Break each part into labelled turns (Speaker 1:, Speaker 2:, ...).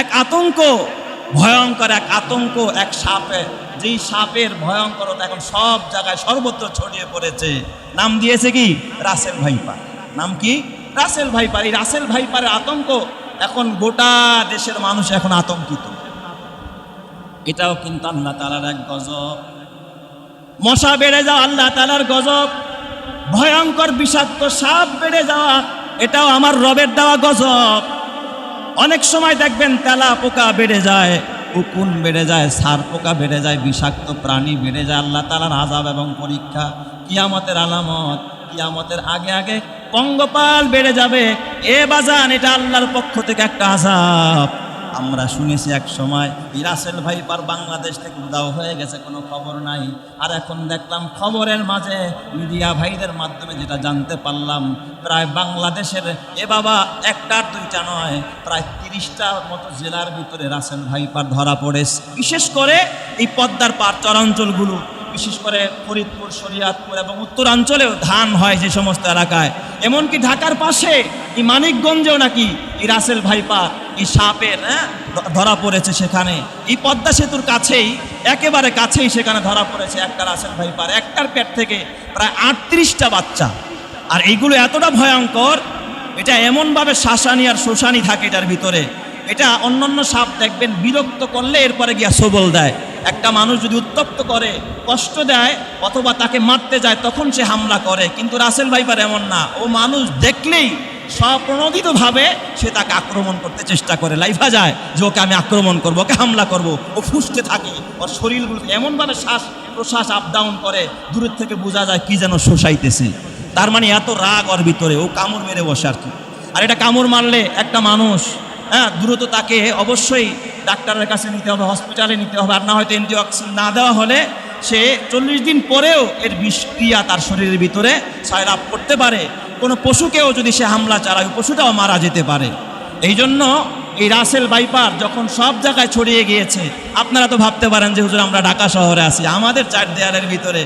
Speaker 1: এক আতঙ্ক, ভয়ঙ্কর এক আতঙ্ক, এক সাপে। যেই সাপের ভয়ঙ্করতা এখন সব জায়গায় সর্বত্র ছড়িয়ে পড়েছে। নাম দিয়েছে কি? Russell viper. নাম কি? Russell viper. এই রাসেল ভাইপারের আতঙ্ক এখন গোটা দেশের মানুষ এখন আতঙ্কিত। এটাও কিন্তু আল্লাহ তালার এক গজব। মশা বেড়ে যাওয়া আল্লাহ তালার গজব। ভয়ঙ্কর বিষাক্ত সাপ বেড়ে যাওয়া, এটাও আমার রবের দেওয়া গজব। অনেক সময় দেখবেন তেলা পোকা বেড়ে যায়, উকুন বেড়ে যায়, সার পোকা বেড়ে যায়, বিষাক্ত প্রাণী বেড়ে যায়, আল্লাহ তালার আজাব এবং পরীক্ষা। কিয়ামতের আলামত, কিয়ামতের আগে আগে পঙ্গপাল বেড়ে যাবে। এ বাজান, এটা আল্লাহর পক্ষ থেকে একটা আজাব আমরা শুনেছি এক সময় এই রাসেল ভাইপার বাংলাদেশ থেকে উদাও হয়ে গেছে, কোনো খবর নাই। আর এখন দেখলাম খবরের মাঝে মিডিয়া ভাইদের মাধ্যমে যেটা জানতে পারলাম, প্রায় বাংলাদেশের এ বাবা একটা দুইটা নয়, প্রায় তিরিশটার মতো জেলার ভিতরে রাসেল ভাইপার ধরা পড়েছে। বিশেষ করে এই পদ্মার পার চরাঞ্চলগুলো। বিশেষ করে ফরিদপুর, শরিয়াতপুর এবং উত্তরাঞ্চলেও ধান হয় যে সমস্ত এলাকায়। এমনকি ঢাকার পাশে এই মানিকগঞ্জেও নাকি এই রাসেল ভাইপার এই সাপের হ্যাঁ ধরা পড়েছে সেখানে। এই পদ্মা সেতুর কাছেই, একেবারে কাছেই সেখানে ধরা পড়েছে একটা রাসেল ভাইপার। একটার পেট থেকে প্রায় আটত্রিশটা বাচ্চা। আর এইগুলো এতটা ভয়ঙ্কর, এটা এমনভাবে শাসানি আর শোষানি থাকে এটার ভিতরে। এটা অন্যান্য সাপ দেখবেন বিরক্ত করলে এরপরে গিয়া সবল দেয়। একটা মানুষ যদি উত্তপ্ত করে, কষ্ট দেয় অথবা তাকে মারতে যায়, তখন সে হামলা করে। কিন্তু রাসেল ভাইপার এমন না। ও মানুষ দেখলেই স্বপ্রণোদিতভাবে সে তাকে আক্রমণ করতে চেষ্টা করে। লাইফা যায় যে ওকে আমি আক্রমণ করব, ওকে হামলা করব। ও ফুসতে থাকে। ওর শরীরগুলো এমনভাবে শ্বাস, প্রশ্বাস আপ ডাউন করে, দূরের থেকে বোঝা যায় কি যেন শোষাইতেছে। তার মানে এত রাগ ওর ভিতরে। ও কামড় মেরে বসে আর কি। আর এটা কামড় মারলে একটা মানুষ হ্যাঁ দ্রুত তাকে অবশ্যই ডাক্তারের কাছে নিতে হবে হসপিটালে নিতে হবে, আর না হয়তো অ্যান্টিঅক্সিডেন্ট না দেওয়া হলে সে চল্লিশ দিন পরেও এর বিষক্রিয়া তার শরীরের ভিতরে সায়রাপ করতে পারে। কোনো পশুকেও যদি সে হামলা চালায়, পশুটাও মারা যেতে পারে। এই জন্য এই রাসেল বাইপার যখন সব জায়গায় ছড়িয়ে গিয়েছে, আপনারা তো ভাবতে পারেন যে, হুজুর, আমরা ঢাকা শহরে আছি। আমাদের চার দেয়ালের ভিতরে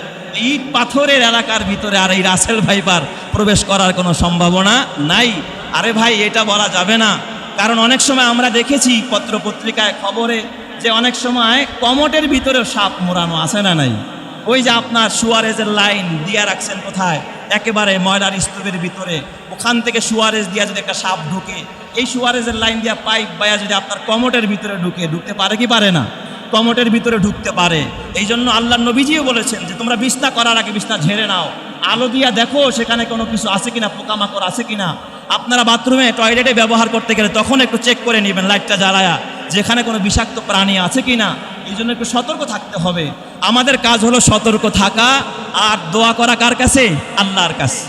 Speaker 1: ইট পাথরের এলাকার ভিতরে আর এই রাসেল ভাইপার প্রবেশ করার কোনো সম্ভাবনা নাই। আরে ভাই, এটা বলা যাবে না। কারণ অনেক সময় আমরা দেখেছি পত্র পত্রিকায় খবরে যে অনেক সময় কমটের ভিতরেও সাপ মোড়ানো আছে না নাই? ওই যে আপনার সুয়ারেজের লাইন দিয়া রাখছেন কোথায়? একেবারে ময়লার স্তূপের ভিতরে। ওখান থেকে সুয়ারেজ দিয়া যদি একটা সাপ ঢুকে, এই সুয়ারেজের লাইন দিয়া পাইপ বায়া যদি আপনার কমটের ভিতরে ঢুকে, ঢুকতে পারে কি পারে না? কমটের ভিতরে ঢুকতে পারে। এই জন্য আল্লাহ নবীজিও বলেছেন যে, তোমরা বিছনা করার আগে বিছনা ঝেড়ে নাও। আলো দিয়া দেখো সেখানে কোনো কিছু আছে কিনা? পোকামাকড় আছে কিনা? আপনারা বাথরুমে টয়লেটে ব্যবহার করতে গেলে তখন একটু চেক করে নেবেন লাইটটা জ্বালায়া, যেখানে কোনো বিষাক্ত প্রাণী আছে কিনা, এই জন্য একটু সতর্ক থাকতে হবে। আমাদের কাজ হলো সতর্ক থাকা, আর দোয়া করা কার কাছে? আল্লাহর কাছে।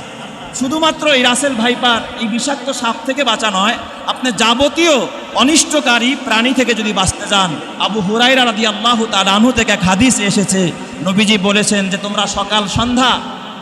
Speaker 1: শুধুমাত্র এই রাসেল ভাইপার, এই বিষাক্ত সাপ থেকে বাঁচা নয়, আপনি যাবতীয় অনিষ্টকারী প্রাণী থেকে যদি বাঁচতে যান, আবু হুরাইরা রাদি আল্লাহ তালানহু থেকে এক হাদিস এসেছে। নবীজি বলেছেন যে, তোমরা সকাল সন্ধ্যা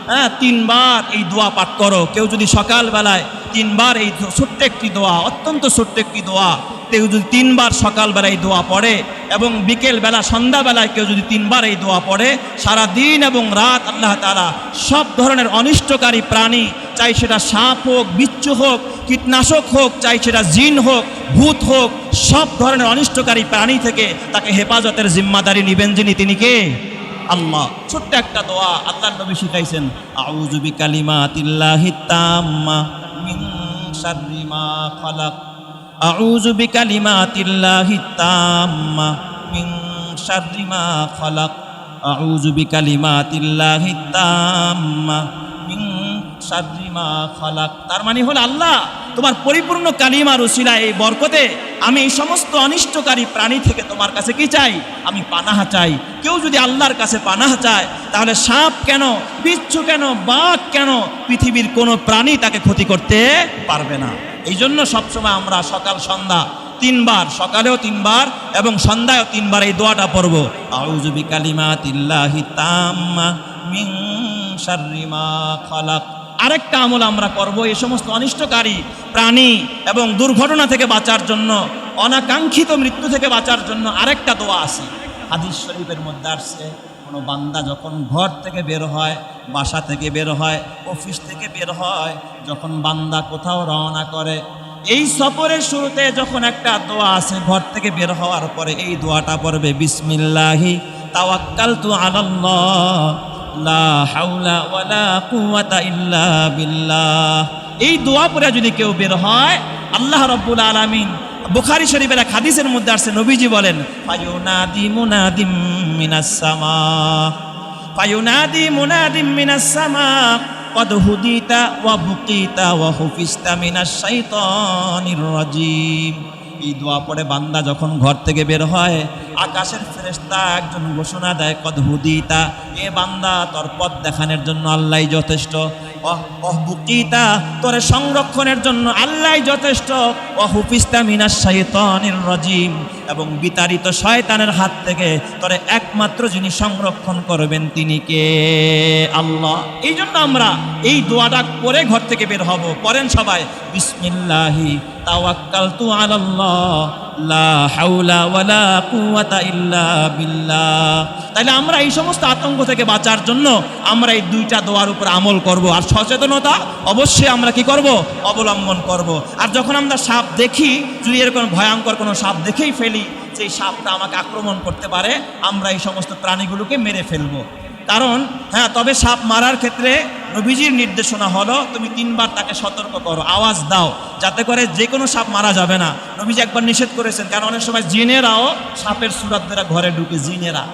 Speaker 1: হ্যাঁ তিনবার এই দোয়া পাঠ করো। কেউ যদি সকালবেলায় তিনবার এই ছোট্ট একটি দোয়া, অত্যন্ত ছোট্ট একটি দোয়া, কেউ যদি তিনবার সকালবেলায় এই দোয়া পড়ে এবং বিকেলবেলা, সন্ধ্যাবেলায় কেউ যদি তিনবার এই দোয়া পড়ে সারা দিন এবং রাত আল্লাহ তালা সব ধরনের অনিষ্টকারী প্রাণী, চাই সেটা সাপ হোক, বিচ্ছু হোক, কীটনাশক হোক, চাই সেটা জিন হোক, ভূত হোক, সব ধরনের অনিষ্টকারী প্রাণী থেকে তাকে হেফাজতের জিম্মাদারি নিবেন যিনি, তিনি কে? আল্লাহ ছোট্ট একটা দোয়া আল্লাহ নবী শিখাইছেন। আউজুবি বিকালিমাতিল্লাহি তাম্মা মিন শাররি মা খালাক। আউযু বিকালিমাতিল্লাহি তাম্মা তার মানে হলো আল্লাহ তোমার পরিপূর্ণ কালিমা রসিলা এই বরকতে আমি এই সমস্ত অনিষ্টকারী প্রাণী থেকে তোমার কাছে কি চাই? আমি পানাহা চাই। কেউ যদি আল্লাহর কাছে পানাহা চায়, তাহলে সাপ কেন, বিচ্ছু কেন, বাঘ কেন পৃথিবীর কোনো প্রাণী তাকে ক্ষতি করতে পারবে না? এই জন্য সবসময় আমরা সকাল, সন্ধ্যা তিনবার, সকালেও তিনবার এবং সন্ধ্যায়ও তিনবার এই দোয়াটা পড়ব। আউজুবি কালিমা তিল্লাহি তাম্মা মিং শাররি মা খালাক। আরেকটা আমল আমরা করব, এই সমস্ত অনিষ্টকারী প্রাণী এবং দুর্ঘটনা থেকে বাঁচার জন্য, অনাকাঙ্ক্ষিত মৃত্যু থেকে বাঁচার জন্য আরেকটা দোয়া আছে। হাদিস শরীফের মধ্যে আসছে, কোনো বান্দা যখন ঘর থেকে বের হয়, বাসা থেকে বের হয়, অফিস থেকে বের হয়, যখন বান্দা কোথাও রওনা করে, এই সফরের শুরুতে যখন একটা দোয়া আছে ঘর থেকে বের হওয়ার পরে, এই দোয়াটা পড়বে, বিসমিল্লাহি তাওয়াক্কালতু আলাল্লাহ। লা হাওলা ওয়ালা কুওয়াতা ইল্লা বিল্লাহ এই দোয়া পরে যদি কেউ বের হয় আল্লাহ রাব্বুল আলামিন বুখারী শরীফের এক হাদিসের মধ্যে আসছে নবীজি বলেন ফায়ুনাদি মুনাদিম মিনাস সামা ফায়ুনাদি মুনাদিম মিনাস সামা قد هديت وبقيت وحفظت من الشيطان الرجيم এই দোয়া পড়ে বান্দা যখন ঘর থেকে বের হয়, আকাশের ফেরেশতা একজন ঘোষণা দেয়, কদ হুদিতা এ বান্দা, তোর পথ দেখানোর জন্য আল্লাহ যথেষ্ট। অহ অহ বুকিতা, তোরে সংরক্ষণের জন্য আল্লাহ যথেষ্ট। অহুপিস্তা মিনাস শাইতানির রাজিম এবং বিতাড়িত শয়তানের হাত থেকে তোরে একমাত্র যিনি সংরক্ষণ করবেন তিনি কে? আল্লাহ। এই জন্য আমরা এই দোয়াটা করে ঘর থেকে বের হব। পড়েন সবাই, বিসমিল্লাহি তাওয়াক্কালতু আলাল্লাহ, লা হাওলা ওয়ালা কুওয়াতা ইল্লা বিল্লাহ। তাহলে আমরা এই সমস্ত আতঙ্ক থেকে বাঁচার জন্য আমরা এই দুইটা দোয়ার উপর আমল করব। আর সচেতনতা অবশ্যই আমরা কি করব? অবলম্বন করব। আর যখন আমরা সাপ দেখি, যদি এরকম ভয়ঙ্কর কোনো সাপ দেখেই ফেলি যে সাপটা আমাকে আক্রমণ করতে পারে, আমরা এই সমস্ত প্রাণীগুলোকে মেরে ফেলব। কারণ হ্যাঁ তবে সাপ মারার ক্ষেত্রে নবীজির নির্দেশনা হলো, তুমি তিনবার তাকে সতর্ক করো, আওয়াজ দাও, যাতে করে যে কোনো সাপ মারা যাবে না। নবীজি একবার নিষেধ করেছেন, কারণ অনেক সময় জিনেরাও সাপের সুরাত দ্বারা ঘরে ঢুকে, জিনেরা।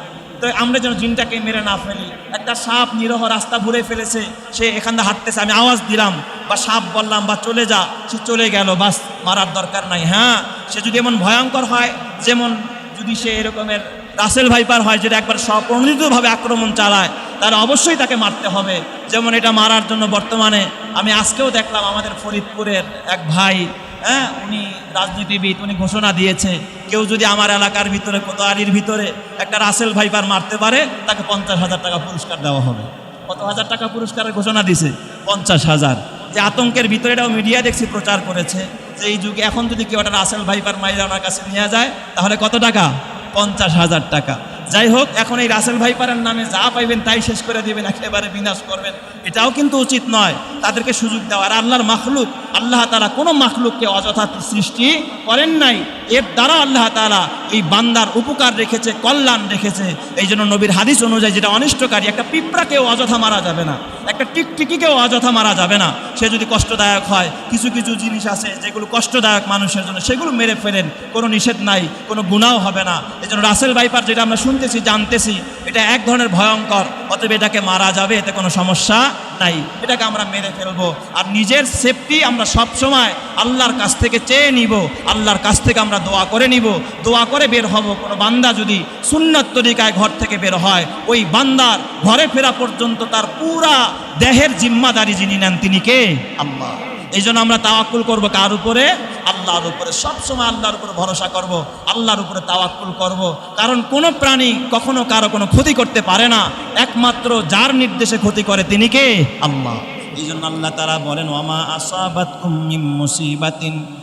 Speaker 1: তো আমরা যেন জিনটাকে মেরে না ফেলি। একটা সাপ নিরহ রাস্তা ঘুরে ফেলেছে, সে এখান থেকে হাঁটতেছে, আমি আওয়াজ দিলাম, বা সাপ বললাম, বা চলে যা, সে চলে গেল, বাস, মারার দরকার নাই। হ্যাঁ সে যদি এমন ভয়ঙ্কর হয়, যেমন যদি সে এরকমের রাসেল ভাইপার হয় যেটা একবার স্বপ্রণোদিতভাবে আক্রমণ চালায় তাহলে অবশ্যই তাকে মারতে হবে। যেমন এটা মারার জন্য বর্তমানে আমি আজকেও দেখলাম আমাদের ফরিদপুরের এক ভাই হ্যাঁ উনি রাজনীতিবিদ, উনি ঘোষণা দিয়েছে, কেউ যদি আমার এলাকার ভিতরে, কোতোয়ালির ভিতরে একটা রাসেল ভাইপার মারতে পারে, তাকে পঞ্চাশ হাজার টাকা পুরস্কার দেওয়া হবে। কত হাজার টাকা পুরস্কারের ঘোষণা দিছে পঞ্চাশ হাজার। যে আতঙ্কের ভিতরে এটাও মিডিয়া দেখছি প্রচার করেছে, যে এই যুগে এখন যদি কেউ একটা রাসেল ভাইপার মাইরা ওনার কাছে নিয়ে যায়, তাহলে কত টাকা? পঞ্চাশ হাজার টাকা। যাই হোক, এখন এই রাসেল ভাইপারের নামে যা পাইবেন তাই শেষ করে দেবেন, একেবারে বিনাশ করবেন। এটাও কিন্তু উচিত নয়। তাদেরকে সুযোগ দেওয়া। আর আল্লাহর মাখলুক আল্লাহ তালা কোনো মাখলুককে অযথা সৃষ্টি করেন নাই। এর দ্বারা আল্লাহ তালা এই বান্দার উপকার রেখেছে, কল্যাণ রেখেছে। এই জন্য নবীর হাদিস অনুযায়ী যেটা অনিষ্টকারী, একটা পিঁপড়াকেও অযথা মারা যাবে না, একটা টিকটিকিকেও অযথা মারা যাবে না। সে যদি কষ্টদায়ক হয়, কিছু কিছু জিনিস আছে যেগুলো কষ্টদায়ক মানুষের জন্য, সেগুলো মেরে ফেলেন, কোনো নিষেধ নাই, কোনো গুণাও হবে না। এই জন্য রাসেল বাইপার যেটা আমরা শুনতেছি, জানতেছি, এটা এক ধরনের ভয়ঙ্কর, অতএব এটাকে মারা যাবে, এতে কোনো সমস্যা নাই। এটাকে আমরা মেরে ফেলব। আর নিজের সেফটি আমরা সব সময় আল্লাহর কাছ থেকে চেয়ে নিব। আল্লাহর কাছ থেকে আমরা দোয়া করে নিব। দোয়া করে বের হব। কোনো বান্দা যদি সুন্নত তরিকায় ঘর থেকে বের হয়, ওই বান্দার ঘরে ফেরা পর্যন্ত তার পুরা দেহের জিম্মাদারি যিনি নেন তিনি কে? আল্লাহ। এই জন্য আমরা তাওয়াক্কুল করব কার উপরে? আল্লাহর উপরে। সবসময় আল্লাহর উপরে ভরসা করব, আল্লাহর উপরে তাওয়াক্কুল করব। কারণ কোনো প্রাণী কখনো কারও কোনো ক্ষতি করতে পারে না। একমাত্র যার নির্দেশে ক্ষতি করে তিনি কে? আল্লাহ। এই জন্য আল্লাহ তারা বলেন ওমা আসাবাত মুসিবাতিন।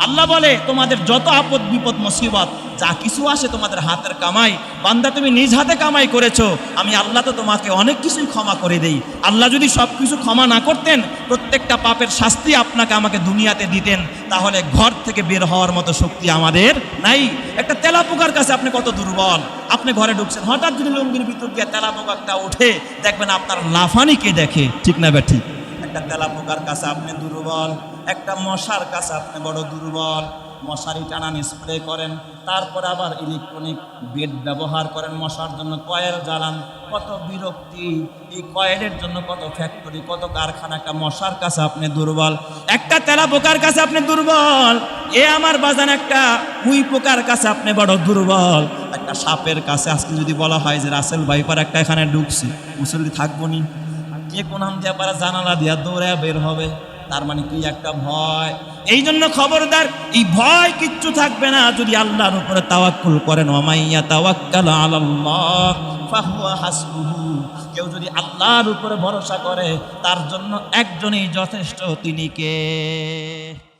Speaker 1: আল্লাহ বলে, তোমাদের যত আপদ বিপদ মুসিবত, যা কিছু আসে তোমাদের হাতের কামাই, বান্দা তুমি নিজ হাতে কামাই করেছ, আমি আল্লাহ তো তোমাকে অনেক কিছুই ক্ষমা করে দেই। আল্লাহ যদি সব কিছু ক্ষমা না করতেন, প্রত্যেকটা পাপের শাস্তি আপনাকে আমাকে দুনিয়াতে দিতেন, তাহলে ঘর থেকে বের হওয়ার মতো শক্তি আমাদের নাই। একটা তেলা পোকার কাছে আপনি কত দুর্বল। আপনি ঘরে ঢুকছেন, হঠাৎ যদি লুঙ্গির ভিতর দিয়ে তেলা পোকাটা ওঠে, দেখবেন আপনার লাফানি কে দেখে? ঠিক না ব্যাঠি একটা তেলা পোকার কাছে আপনি দুর্বল, একটা মশার কাছে আপনি বড় দুর্বল। মশারি টানান স্প্রে করেন, তারপর আবার ইলেকট্রনিক বেড ব্যবহার করেন মশার জন্য, কয়েল জ্বালান, কত বিরক্তি, এই কয়েলের জন্য কত ফ্যাক্টরি কত কারখানা একটা মশার কাছে আপনি দুর্বল। একটা তেলা পোকার কাছে আপনি দুর্বল, এ আমার বাজান একটা হুই পোকার কাছে আপনি বড় দুর্বল। একটা সাপের কাছে, আজকে যদি বলা হয় যে রাসেল ভাইপার একটা এখানে ঢুকছি, মুসল্লি থাকব নি। কে কোন হাম দিয়া পারা জানালা দিয়া দৌড়ে বের হবে। তার মানে কি একটা ভয়? এই জন্য খবরদার, এই ভয় কিচ্ছু থাকবে না যদি আল্লাহর উপরে তাওয়াক্কুল করেন। ওমাইয়া তাওয়াক্কাল আলাল্লাহ, ফাহুয়া হাসবুহু। কেউ যদি আল্লাহর উপরে ভরসা করে, তার জন্য একজনই যথেষ্ট, তিনি কে?